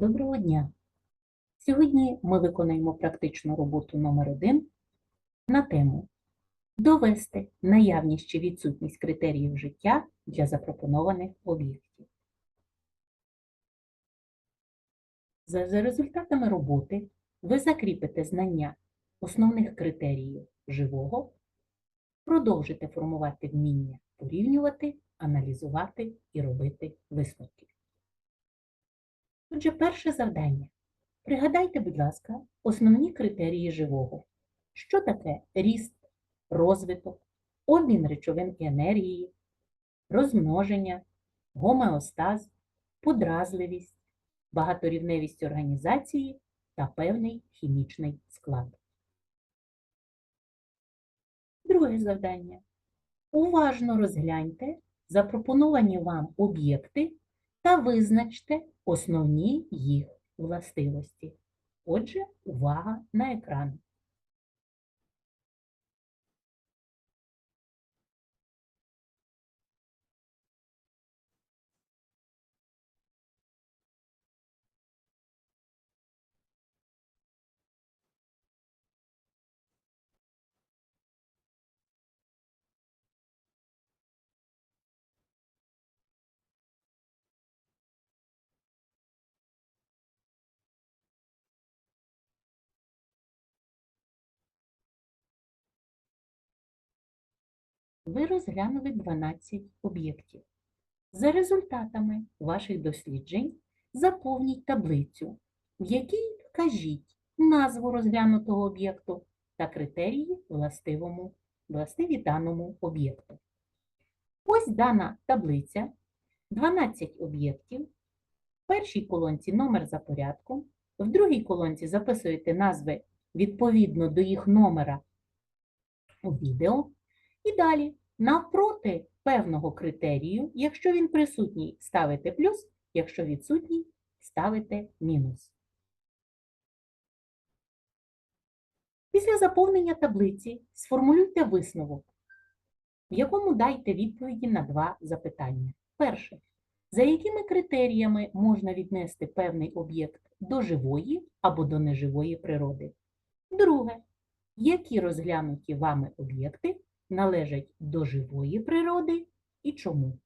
Доброго дня! Сьогодні ми виконаємо практичну роботу номер 1 на тему Довести наявність чи відсутність критеріїв життя для запропонованих об'єктів. За, результатами роботи ви закріпите знання основних критеріїв живого, продовжите формувати вміння порівнювати, аналізувати і робити висновки. Отже, перше завдання. Пригадайте, будь ласка, основні критерії живого. Що таке ріст, розвиток, обмін речовин і енергії, розмноження, гомеостаз, подразливість, багаторівневість організації та певний хімічний склад. Друге завдання. Уважно розгляньте запропоновані вам об'єкти та визначте основні їх властивості. Отже, увага на екран. Ви розглянули 12 об'єктів. За результатами ваших досліджень заповніть таблицю, в якій вкажіть назву розглянутого об'єкту та критерії властивому, властиві даному об'єкту. Ось дана таблиця, 12 об'єктів. В першій колонці номер за порядком, в другій колонці записуєте назви відповідно до їх номера у відео. І далі, навпроти певного критерію, якщо він присутній, ставите плюс, якщо відсутній, ставите мінус. Після заповнення таблиці сформулюйте висновок, в якому дайте відповіді на два запитання. Перше. За якими критеріями можна віднести певний об'єкт до живої або до неживої природи? Друге. Які розглянуті вами об'єкти належать до живої природи і чому?